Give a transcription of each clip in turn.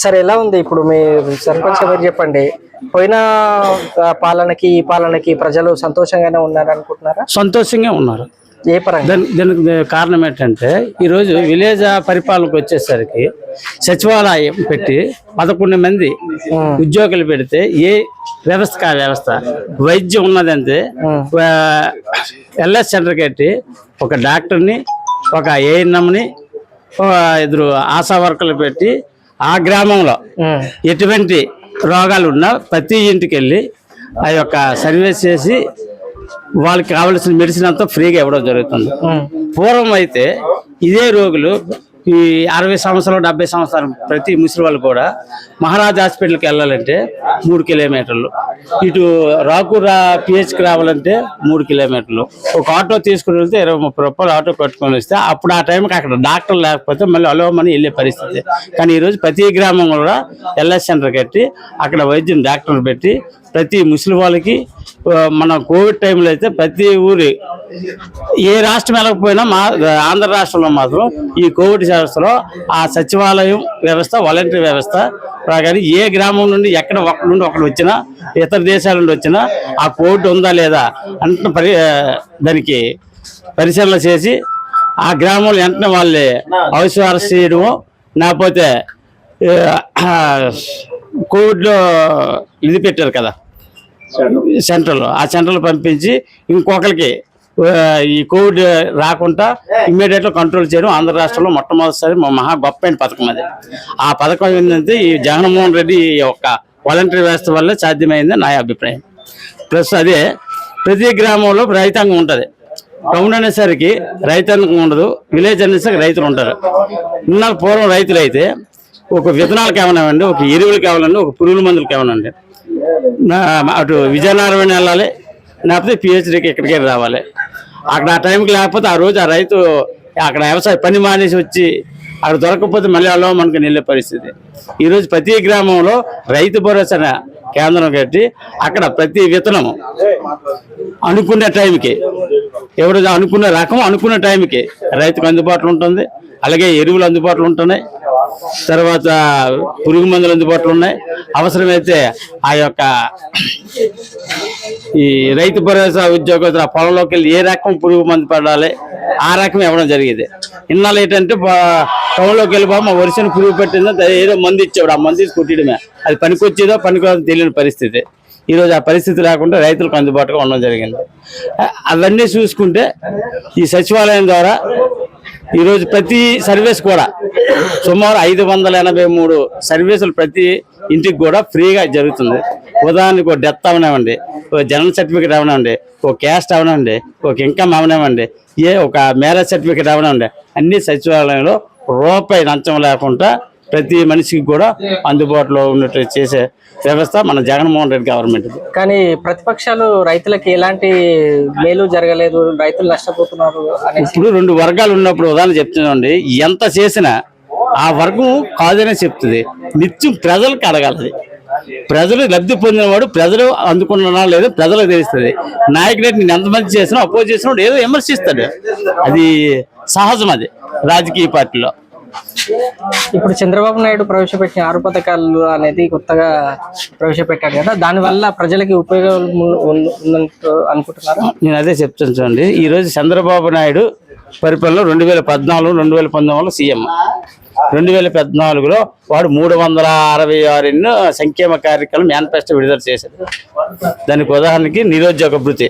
సరే ఎలా ఉంది? ఇప్పుడు మీ సర్పంచ్ ఎవరు చెప్పండి? పోయిన పాలనకి ఈ పాలనకి ప్రజలు సంతోషంగానే ఉన్నారు అనుకుంటున్నారా సంతోషంగా ఉన్నారు. ఏ పరంగా? దాని దీనికి కారణం ఏంటంటే ఈరోజు విలేజ్ పరిపాలనకు వచ్చేసరికి సచివాలయం పెట్టి పదకొండు మంది ఉద్యోగులు పెడితే ఏ వ్యవస్థ కా వ్యవస్థ? వైద్యం ఉన్నదంటే ఎల్ఎస్ సెంటర్ కట్టి ఒక డాక్టర్ని ఒక ఏఎన్ఎంని ఇద్దరు ఆశా వర్కర్లు పెట్టి ఆ గ్రామంలో ఎటువంటి రోగాలు ఉన్నా ప్రతి ఇంటికి వెళ్ళి ఆ యొక్క సర్వీస్ చేసి వాళ్ళకి కావలసిన మెడిసిన్ అంతా ఫ్రీగా ఇవ్వడం జరుగుతుంది. పూర్వం అయితే ఇదే రోగులు ఈ అరవై సంవత్సరాలు డెబ్బై సంవత్సరాలు ప్రతి ముసలి వాళ్ళు కూడా మహారాజ్ హాస్పిటల్కి వెళ్ళాలంటే మూడు కిలోమీటర్లు. ఇటు రాకూర పిహెచ్కి రావాలంటే మూడు కిలోమీటర్లు. ఒక ఆటో తీసుకుని వెళ్తే ఇరవై ముప్పై రూపాయలు ఆటో కట్టుకొని వస్తే అప్పుడు ఆ టైంకి అక్కడ డాక్టర్ లేకపోతే మళ్ళీ అలవమని వెళ్ళే పరిస్థితి. కానీ ఈరోజు ప్రతి గ్రామం కూడా ఎల్ఎస్ సెంటర్ కట్టి అక్కడ వైద్యం డాక్టర్ పెట్టి ప్రతి ముసలి వాళ్ళకి మన కోవిడ్ టైంలో అయితే ప్రతి ఊరి ఏ రాష్ట్రం వెళ్ళకపోయినా మా ఆంధ్ర రాష్ట్రంలో మాత్రం ఈ కోవిడ్ వ్యవస్థలో ఆ సచివాలయం వ్యవస్థ వాలంటరీ వ్యవస్థ కానీ ఏ గ్రామం నుండి ఎక్కడ ఒకరి నుండి ఒకరు వచ్చినా ఇతర దేశాల నుండి వచ్చినా ఆ కోవిడ్ ఉందా లేదా అంటే పరి దానికి పరిశీలన చేసి ఆ గ్రామంలో వెంటనే వాళ్ళే హౌస్ అరెస్ట్ చేయడము లేకపోతే కోవిడ్లో ఇది పెట్టారు కదా. సెంటర్లో. ఆ సెంటర్లో పంపించి ఇంకొకరికి ఈ కోవిడ్ రాకుండా ఇమ్మీడియట్గా కంట్రోల్ చేయడం ఆంధ్ర రాష్ట్రంలో మొట్టమొదటిసారి మా మహా గొప్పైన పథకం అది. ఆ పథకం ఏంటంటే ఈ జగన్మోహన్ రెడ్డి యొక్క వాలంటరీ వ్యవస్థ వల్ల సాధ్యమైంది నా అభిప్రాయం. ప్లస్ అదే ప్రతి గ్రామంలో రైతాంగం ఉంటుంది. టౌన్ అనేసరికి రైతాంగం ఉండదు విలేజ్ అనేసరికి రైతులు ఉంటారు. ఉన్న పూర్వం రైతులు అయితే ఒక విత్తనాలు కావాలండి ఒక ఎరువులు కావాలండి ఒక పురుగుల మందులు నా- అటు విజయనగరం వెళ్ళాలి లేకపోతే పిహెచ్డీకి ఇక్కడికే రావాలి. అక్కడ ఆ టైంకి లేకపోతే ఆ రోజు ఆ రైతు అక్కడ వ్యవసాయ పని మానేసి వచ్చి అక్కడ దొరకకపోతే మళ్ళీ అలా మనకు వెళ్ళే పరిస్థితి. ఈరోజు ప్రతి గ్రామంలో రైతు భరోసా కేంద్రం కట్టి అక్కడ ప్రతి విత్తనము అనుకునే టైంకి ఎవరు అనుకున్న రకం అనుకున్న టైంకి రైతుకు అందుబాటులో ఉంటుంది. అలాగే ఎరువులు అందుబాటులో ఉంటున్నాయి. తర్వాత పురుగు మందులు అందుబాటులో ఉన్నాయి. అవసరమైతే ఆ యొక్క ఈ రైతు భరోసా ఉద్యోగస్తులు ఆ పొలంలోకి వెళ్ళి ఏ రకం పురుగు మందు పడాలి ఆ రకం ఇవ్వడం జరిగేది. ఇన్నాళ్ళు ఏంటంటే టౌన్లోకి వెళ్ళి బాబు మా వరుసను పురుగు పెట్టిందో ఏదో మంది ఇచ్చేవాడు. ఆ మంది తీసి కొట్టడమే అది పనికొచ్చేదో పనికోదో తెలియని పరిస్థితి. ఈరోజు ఆ పరిస్థితి లేకుండా రైతులకు అందుబాటుగా ఉండడం జరిగింది. అవన్నీ చూసుకుంటే ఈ సచివాలయం ద్వారా ఈరోజు ప్రతి సర్వీస్ కూడా సుమారు ఐదు వందల ఎనభై మూడు సర్వీసులు ప్రతి ఇంటికి కూడా ఫ్రీగా జరుగుతుంది. ఉదాహరణకు ఒక డెత్ అవనివ్వండి ఒక జనరల్ సర్టిఫికేట్ అవనివ్వండి ఒక క్యాస్ట్ అవనివ్వండి ఒక ఇన్కమ్ అవనివ్వండి ఏ ఒక మ్యారేజ్ సర్టిఫికేట్ అవనివ్వండి అన్ని సచివాలయంలో రూపాయి లంచం లేకుండా ప్రతి మనిషికి కూడా అందుబాటులో ఉన్నట్టు చేసే వ్యవస్థ మన జగన్మోహన్ రెడ్డి గవర్నమెంట్ కానీ ప్రతిపక్షాలు రైతులకి ఎలాంటి మేలు జరగలేదు రైతులు నష్టపోతున్నారు ఇప్పుడు రెండు వర్గాలు ఉన్నప్పుడు ఉదాహరణ చెప్తున్నాండి ఎంత చేసినా ఆ వర్గం కాదనే చెప్తుంది. నిత్యం ప్రజలకు అడగాలి. ప్రజలు లబ్ధి పొందినవాడు ప్రజలు అందుకున్నారా లేదో ప్రజలకు తెలుస్తుంది. నాయకుడు నేను ఎంతమంది చేసినా అపోజ్ చేసినప్పుడు ఏదో విమర్శిస్తాడు. అది సహజం అది రాజకీయ పార్టీలో. ఇప్పుడు చంద్రబాబు నాయుడు ప్రవేశపెట్టిన ఆరు పథకాలు అనేది కొత్తగా ప్రవేశపెట్టాడు కదా దానివల్ల ప్రజలకి ఉపయోగం ఉన్- ఉందంటూ అనుకుంటున్నారా? నేను అదే చెప్తాను చూడండి. ఈ రోజు చంద్రబాబు నాయుడు పరిపాలన రెండు వేల పద్నాలుగు రెండు వేల పంతొమ్మిదిలో సీఎం. రెండు వేల పద్నాలుగులో వాడు మూడు వందల అరవై ఆరు ఎన్నో సంక్షేమ కార్యక్రమం మేనిఫెస్టో విడుదల చేశారు దానికి ఉదాహరణకి నిరుద్యోగ భృతి.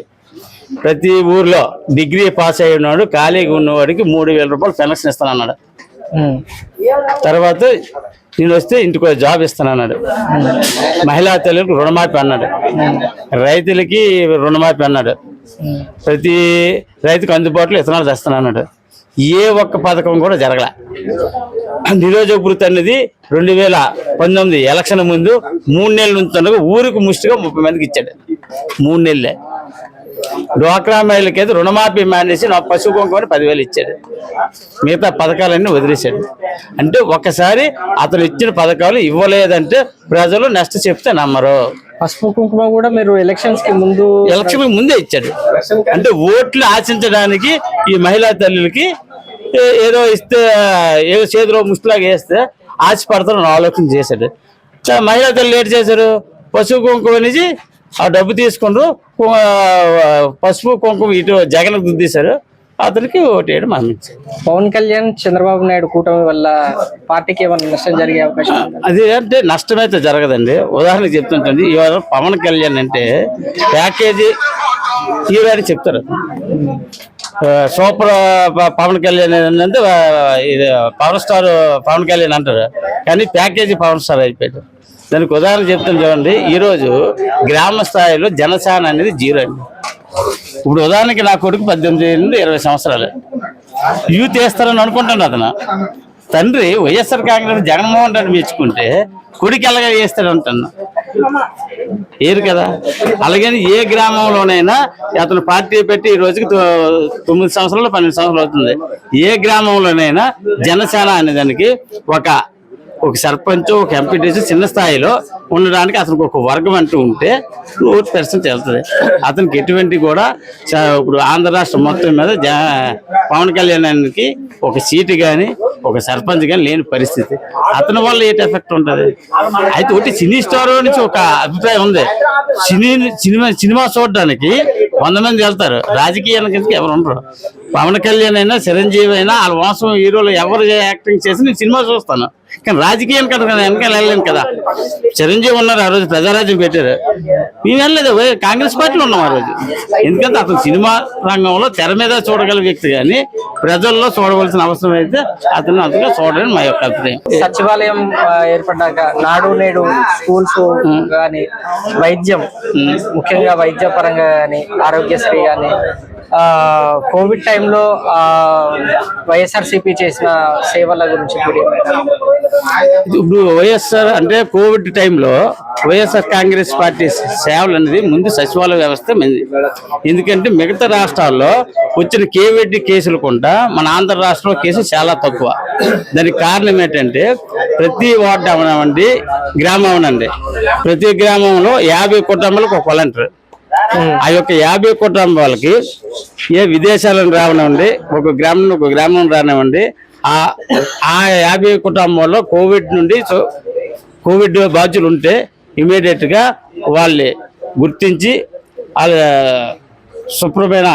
ప్రతి ఊర్లో డిగ్రీ పాస్ అయ్యి ఉన్నాడు ఖాళీగా ఉన్నవాడికి మూడు వేల రూపాయలు పెన్షన్ ఇస్తానన్నాడు. తర్వాత నేను వస్తే ఇంటికి జాబ్ ఇస్తానన్నాడు మహిళా తల్లులకు రుణమాఫీ అన్నాడు. రైతులకి రుణమాఫీ అన్నాడు. ప్రతి రైతుకు అందుబాటులో ఇతనాలు తెస్తానన్నాడు ఏ ఒక్క పథకం కూడా జరగల. నిరోజక వృత్తి అనేది రెండు వేల పంతొమ్మిది ఎలక్షన్ ముందు మూడు నెలల నుంచి ఉండగా ఊరికి ముష్టిగా ముప్పై మందికి ఇచ్చాడు. మూడు నెలలే. డ్వాక్రా మహిళలకైతే రుణమాఫీ మానేసి నా పశువు కుంకుమని పదివేలు ఇచ్చాడు. మిగతా పథకాలన్నీ వదిలేశాడు. అంటే ఒకసారి అతను ఇచ్చిన పథకాలు ఇవ్వలేదంటే ప్రజలు నెక్స్ట్ చెప్తే నమ్మరు. పసుపు కుంకుమ కూడా మీరు ఎలక్షన్స్కి ముందు ఎలక్షన్ ముందే ఇచ్చాడు. అంటే ఓట్లు ఆశించడానికి ఈ మహిళా తల్లులకి ఏ- ఏదో ఇస్తే ఏదో చేతిలో ముష్టిలాగా వేస్తే ఆశపడతారని ఆలోచన చేశాడు. చా- మహిళా తల్లి లేట్ చేశారు? పసుపు కుంకుమ నుంచి ఆ డబ్బు ఆ, పసుపు కుంకుమ ఇటు జగన్ గుద్దేశారు అతనికి ఓటేయడం మరణించారు పవన్ కళ్యాణ్ చంద్రబాబు నాయుడు కూటమి వల్ల పార్టీకి ఏమైనా నష్టం జరిగే అవకాశం? అది అంటే నష్టమైతే జరగదండి. ఉదాహరణకు చెప్తుంటుంది ఇవాళ పవన్ కళ్యాణ్ అంటే ప్యాకేజీ హీరో అని చెప్తారు. సూపర్ ప- పవన్ కళ్యాణ్ అంటే ఇది పవర్ స్టార్ పవన్ కళ్యాణ్ అంటారు. కానీ ప్యాకేజీ పవన్ స్టార్ అయిపోయాడు. దానికి ఉదాహరణ చెప్తాను చూడండి. ఈరోజు గ్రామ స్థాయిలో జనసేన అనేది జీరో అండి. ఇప్పుడు ఉదాహరణకి నా కొడుకు పద్దెనిమిది నుండి ఇరవై సంవత్సరాలు. యూత్ వేస్తారని అనుకుంటాను అతను. తండ్రి వైఎస్ఆర్ కాంగ్రెస్ జగన్మోహన్ రెడ్డి మెచ్చుకుంటే కొడుకు ఎలాగ వేస్తాడు అంటున్నా. ఏరు కదా? అలాగని ఏ గ్రామంలోనైనా అతను పార్టీ పెట్టి ఈ రోజుకి తొమ్మిది సంవత్సరాలు పన్నెండు సంవత్సరాలు అవుతుంది. ఏ గ్రామంలోనైనా జనసేన అనే దానికి ఒక ఒక సర్పంచ్ ఒక ఎంపీటీసీ చిన్న స్థాయిలో ఉండడానికి అతనికి ఒక వర్గం అంటూ ఉంటే నూరు పర్సెంట్ వెళ్తుంది. అతనికి ఎటువంటి కూడా ఇప్పుడు ఆంధ్ర రాష్ట్రం మొత్తం మీద పవన్ కళ్యాణానికి ఒక సీటు కానీ ఒక సర్పంచ్ కానీ లేని పరిస్థితి. అతని వల్ల ఏంటి ఎఫెక్ట్ ఉంటుంది? అయితే ఒకటి సినీ స్టార్ నుంచి ఒక అభిప్రాయం ఉంది. సినీ సినిమా సినిమా చూడడానికి వంద మంది వెళ్తారు. రాజకీయానికి ఎవరు ఉండరు. పవన్ కళ్యాణ్ అయినా చిరంజీవి అయినా వాళ్ళ వంశం హీరోలు ఎవరు యాక్టింగ్ చేసి నేను సినిమా చూస్తాను. కానీ రాజకీయానికి కదా వెనకాల వెళ్ళలేను కదా. చిరంజీవి ఉన్నారు ఆ రోజు ప్రజారాజ్యం పెట్టారు. మేము వెళ్ళలేదు కాంగ్రెస్ పార్టీలో ఉన్నాం ఆ రోజు. ఎందుకంటే అతను సినిమా రంగంలో తెర మీద చూడగల వ్యక్తి కానీ ప్రజల్లో చూడవలసిన అవసరం అయితే అతను అంతగా చూడని మా యొక్క అభిప్రాయం. సచివాలయం ఏర్పడ్డాక నాడు నేడు స్కూల్స్ కానీ వైద్యం ముఖ్యంగా వైద్య పరంగా కానీ ఆరోగ్యశ్రీ కానీ కోవిడ్ టైంలో వైఎస్ఆర్సీపీ చేసిన సేవల గురించి ఇప్పుడు వైఎస్ఆర్ అంటే కోవిడ్ టైంలో వైఎస్ఆర్ కాంగ్రెస్ పార్టీ సేవలు అనేది ముందు సచివాలయ వ్యవస్థ ఎందుకంటే మిగతా రాష్ట్రాల్లో వచ్చిన కేవీడి కేసులు కూడా మన ఆంధ్ర రాష్ట్రంలో కేసులు చాలా తక్కువ. దానికి కారణం ఏంటంటే ప్రతి వార్డు అవనండి గ్రామం అవనండి ప్రతి గ్రామంలో యాభై కుటుంబాలకు ఒక వాలంటీర్. ఆ యొక్క యాభై కుటుంబాలకి ఏ విదేశాలను రావనివ్వండి ఒక గ్రామం ఒక గ్రామం రానివ్వండి ఆ ఆ యాభై కుటుంబంలో కోవిడ్ నుండి సో- కోవిడ్ బాధ్యులు ఉంటే ఇమీడియట్గా వాళ్ళని గుర్తించి వాళ్ళ శుభ్రమైన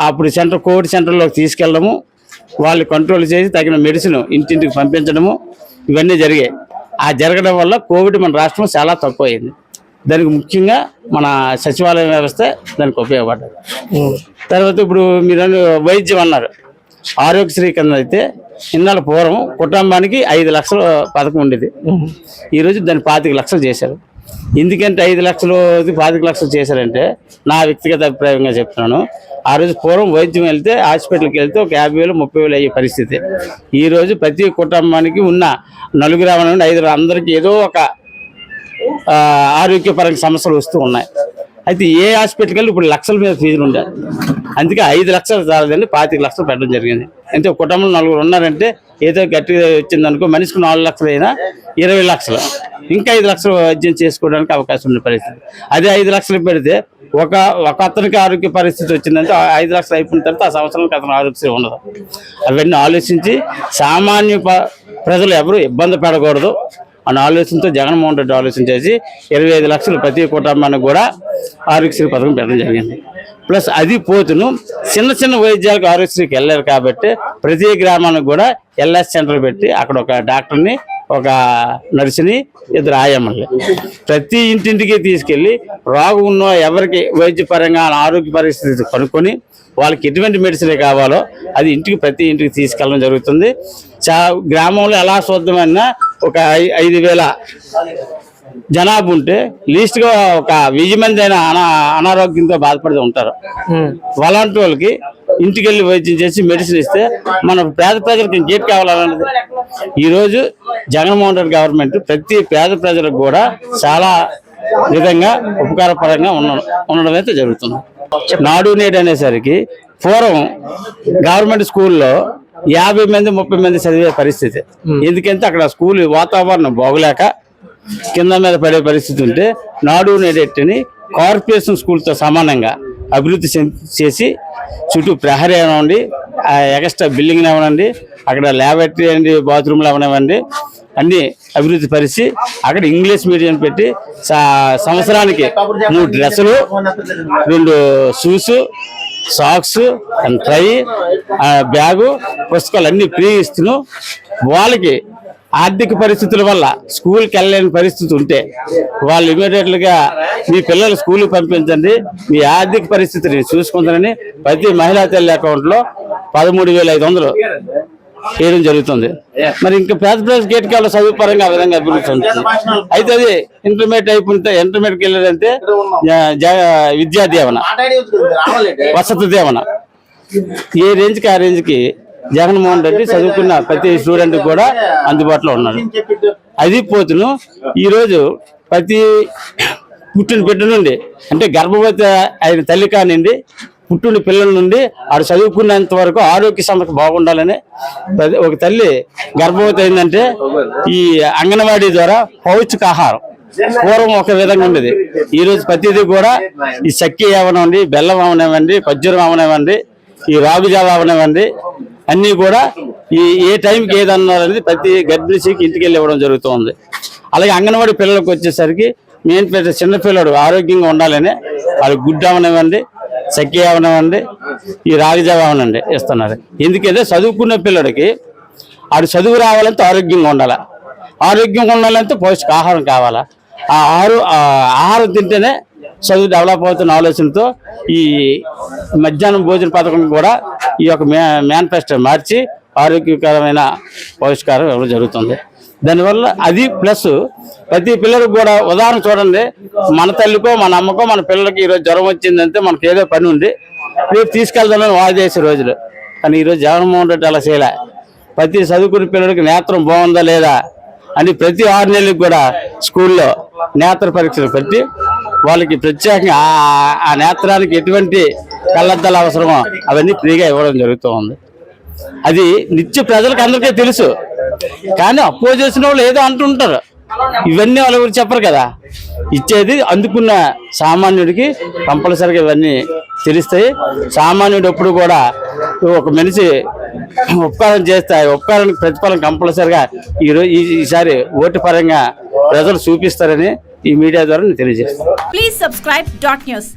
అప్పుడు సెంటర్ కోవిడ్ సెంటర్లోకి తీసుకెళ్ళడము వాళ్ళు కంట్రోల్ చేసి తగిన మెడిసిన్ ఇంటింటికి పంపించడము ఇవన్నీ జరిగాయి. ఆ జరగడం వల్ల కోవిడ్ మన రాష్ట్రం చాలా తక్కువ అయింది దానికి ముఖ్యంగా మన సచివాలయ వ్యవస్థ దానికి ఉపయోగపడ్డది. తర్వాత ఇప్పుడు మీరు వైద్యం అన్నారు. ఆరోగ్యశ్రీ కింద అయితే ఇన్నాళ్ళ పూర్వం కుటుంబానికి ఐదు లక్షల పథకం ఉండేది. ఈరోజు దాన్ని పాతిక లక్షలు చేశారు. ఎందుకంటే ఐదు లక్షలు పాతిక లక్షలు చేశారంటే నా వ్యక్తిగత అభిప్రాయంగా చెప్తున్నాను. ఆ రోజు పూర్వం వైద్యం వెళ్తే హాస్పిటల్కి వెళ్తే ఒక యాభై వేలు ముప్పై వేలు అయ్యే పరిస్థితి. ఈ రోజు ప్రతి కుటుంబానికి ఉన్న నలుగురు నుండి ఐదుగురు అందరికీ ఏదో ఒక ఆరోగ్యపరంగా సమస్యలు వస్తూ ఉన్నాయి. అయితే ఏ హాస్పిటల్కి వెళ్ళి ఇప్పుడు లక్షల మీద ఫీజులు ఉండాలి అందుకే ఐదు లక్షలు చాలదండి పాతిక లక్షలు పెట్టడం జరిగింది. అంటే కుటుంబంలో నలుగురు ఉన్నారంటే ఏదో గట్టిగా వచ్చిందనుకో మనిషికి నాలుగు లక్షలు అయినా ఇరవై లక్షలు. ఇంకా ఐదు లక్షలు వైద్యం చేసుకోవడానికి అవకాశం ఉన్న పరిస్థితి. అదే ఐదు లక్షలు పెడితే ఒక ఒక అతనికి ఆరోగ్య పరిస్థితి వచ్చిందంటే ఆ ఐదు లక్షలు అయిపోయిన తర్వాత ఆ సంవత్సరానికి అతను ఆరోగ్యం ఉండదు. అవన్నీ ఆలోచించి సామాన్య ప్రజలు ఎవరు ఇబ్బంది పడకూడదు. అన్న ఆలోచనతో జగన్మోహన్ రెడ్డి ఆలోచన చేసి ఇరవై ఐదు లక్షలు ప్రతి కుటుంబానికి కూడా ఆరోగ్యశ్రీ పథకం పెట్టడం జరిగింది. ప్లస్ అది పోతును చిన్న చిన్న వైద్యాలకు ఆరోగ్యశ్రీకి వెళ్ళారు కాబట్టి ప్రతి గ్రామానికి కూడా ఎల్ఎస్ సెంటర్ పెట్టి అక్కడ ఒక డాక్టర్ని ఒక నర్సుని ఇద్దరు ఆయమ్మల్ని ప్రతి ఇంటింటికి తీసుకెళ్ళి రోగం ఉన్న ఎవరికి వైద్యపరంగా ఆరోగ్య పరిస్థితి కనుక్కొని వాళ్ళకి ఎటువంటి మెడిసిన్ కావాలో అది ఇంటికి ప్రతి ఇంటికి తీసుకెళ్ళడం జరుగుతుంది. చా గ్రామంలో ఎలా చూద్దామన్నా ఒక ఐదు వేల జనాభా ఉంటే లీస్ట్గా ఒక వెయ్యి మంది అయినా అనా అనారోగ్యంతో బాధపడుతూ ఉంటారు. అలాంటి వాళ్ళకి ఇంటికి వెళ్ళి వైద్యం చేసి మెడిసిన్ ఇస్తే మన పేద ప్రజలకు ఇంకేం కావాలన్నది. ఈరోజు జగన్మోహన్ రెడ్డి గవర్నమెంట్ ప్రతి పేద ప్రజలకు కూడా చాలా విధంగా ఉపకారపరంగా ఉన్న ఉండడం అయితే జరుగుతుంది. నాడు నేడు అనేసరికి పూర్వం గవర్నమెంట్ స్కూల్లో యాభై మంది ముప్పై మంది చదివే పరిస్థితి. ఎందుకంటే అక్కడ స్కూల్ వాతావరణం బాగోలేక కింద మీద పడే పరిస్థితి ఉంటే నాడు నేడెట్టని కార్పొరేషన్ స్కూల్తో సమానంగా అభివృద్ధి చెం- చేసి చుట్టూ ప్రహరీ అవనండి ఎక్స్ట్రా బిల్డింగ్ అవనండి అక్కడ ల్యాబొరేటరీ అండి బాత్రూమ్లు అవనివ్వండి అన్నీ అభివృద్ధి పరిచి అక్కడ ఇంగ్లీష్ మీడియం పెట్టి సంవత్సరానికి మూడు డ్రెస్సులు రెండు షూస్ సాక్స్ అండ్ ట్రై బ్యాగు పుస్తకాలు అన్నీ ఫ్రీ ఇస్తున్నాం. వాళ్ళకి ఆర్థిక పరిస్థితుల వల్ల స్కూల్కి వెళ్ళలేని పరిస్థితి ఉంటే వాళ్ళు ఇమీడియట్లుగా మీ పిల్లలు స్కూల్కి పంపించండి. మీ ఆర్థిక పరిస్థితిని చూసుకుంటారని ప్రతి మహిళా తల్లి అకౌంట్లో పదమూడు వేల ఐదు వందలు చేయడం జరుగుతుంది. మరి ఇంకా పేద ప్రజల గేట్కాల చదువు పరంగా ఆ విధంగా అభివృద్ధి ఉంటుంది అయితే అది ఇంటర్మీడియట్ అయిపోతే ఇంటర్మీడియట్కి వెళ్ళారంటే జ- విద్యా దీవెన వసతి దీవెన. ఏ రేంజ్కి ఆ రేంజ్కి జగన్మోహన్ రెడ్డి చదువుకున్న ప్రతి స్టూడెంట్ కూడా అందుబాటులో ఉన్నాడు. అది పోతును ఈరోజు ప్రతి పుట్టిన బిడ్డ నుండి అంటే గర్భవతి అయిన తల్లి కానివ్వండి పుట్టిన పిల్లల నుండి ఆడు చదువుకున్నంత వరకు ఆరోగ్య సంస్థ బాగుండాలని ఒక తల్లి గర్భవతి అయిందంటే ఈ అంగన్వాడీ ద్వారా పౌష్టికాహారం పూర్వం ఒక విధంగా ఉండేది. ఈ రోజు ప్రతిదీ కూడా ఈ చక్కి అవనివ్వండి బెల్లం అవనివ్వండి ఖర్జూరం అవనివ్వండి ఈ రాగుజావ అవనివ్వండి అన్నీ కూడా ఈ ఏ టైంకి ఏదన్నారనేది ప్రతి గర్భిణీకి ఇంటికి వెళ్ళి ఇవ్వడం జరుగుతుంది. అలాగే అంగన్వాడీ పిల్లలకు వచ్చేసరికి మెయిన్ పెద్ద చిన్న పిల్లడు ఆరోగ్యంగా ఉండాలని వాళ్ళు గుడ్డు అవనివ్వండి చక్కి అవనివ్వండి ఈ రాగిజావ అవనండి ఇస్తున్నారు. ఎందుకంటే చదువుకున్న పిల్లడికి ఆడు చదువు రావాలంటే ఆరోగ్యంగా ఉండాలి. ఆరోగ్యంగా ఉండాలంటే పౌష్టికాహారం కావాలా. ఆ ఆరు ఆ ఆహారం తింటేనే చదువు డెవలప్ అవుతున్న ఆలోచనతో ఈ మధ్యాహ్నం భోజన పథకం కూడా ఈ యొక్క మేనిఫెస్టో మార్చి ఆరోగ్యకరమైన పౌష్టికారం ఇవ్వడం జరుగుతుంది. దానివల్ల అది ప్లస్ ప్రతి పిల్లలకు కూడా ఉదాహరణ చూడండి. మన తల్లికో మన అమ్మకో మన పిల్లలకి ఈరోజు జ్వరం వచ్చిందంటే మనకి ఏదో పని ఉంది. రేపు తీసుకెళ్దామని వాదేసే రోజులు. కానీ ఈరోజు జగన్మోహన్ రెడ్డి అలా చేయలే. ప్రతి చదువుకునే పిల్లలకి నేత్రం బాగుందా లేదా అని ప్రతి ఆరు నెలలకు కూడా స్కూల్లో నేత్ర పరీక్షలు పెట్టి వాళ్ళకి ప్రత్యేకంగా ఆ- ఆ నేత్రానికి ఎటువంటి కళ్ళద్దాలు అవసరమో అవన్నీ ఫ్రీగా ఇవ్వడం జరుగుతూ ఉంది. అది నిత్య ప్రజలకు అందరికీ తెలుసు. కానీ అప్పు చేసిన వాళ్ళు ఏదో అంటుంటారు. ఇవన్నీ వాళ్ళ గురించి చెప్పరు కదా. ఇచ్చేది అందుకున్న సామాన్యుడికి కంపల్సరిగా ఇవన్నీ తెలుస్తాయి. సామాన్యుడు ఎప్పుడు కూడా ఒక మనిషి ఉపకారం చేస్తే ఆ ఉపకారానికి ప్రతిఫలం కంపల్సరిగా ఈ ఈసారి ఓటు పరంగా ప్రజలు చూపిస్తారని ఈ మీడియా ద్వారా నేను తెలియజేస్తాను ప్లీజ్ సబ్స్క్రైబ్ డాట్ న్యూస్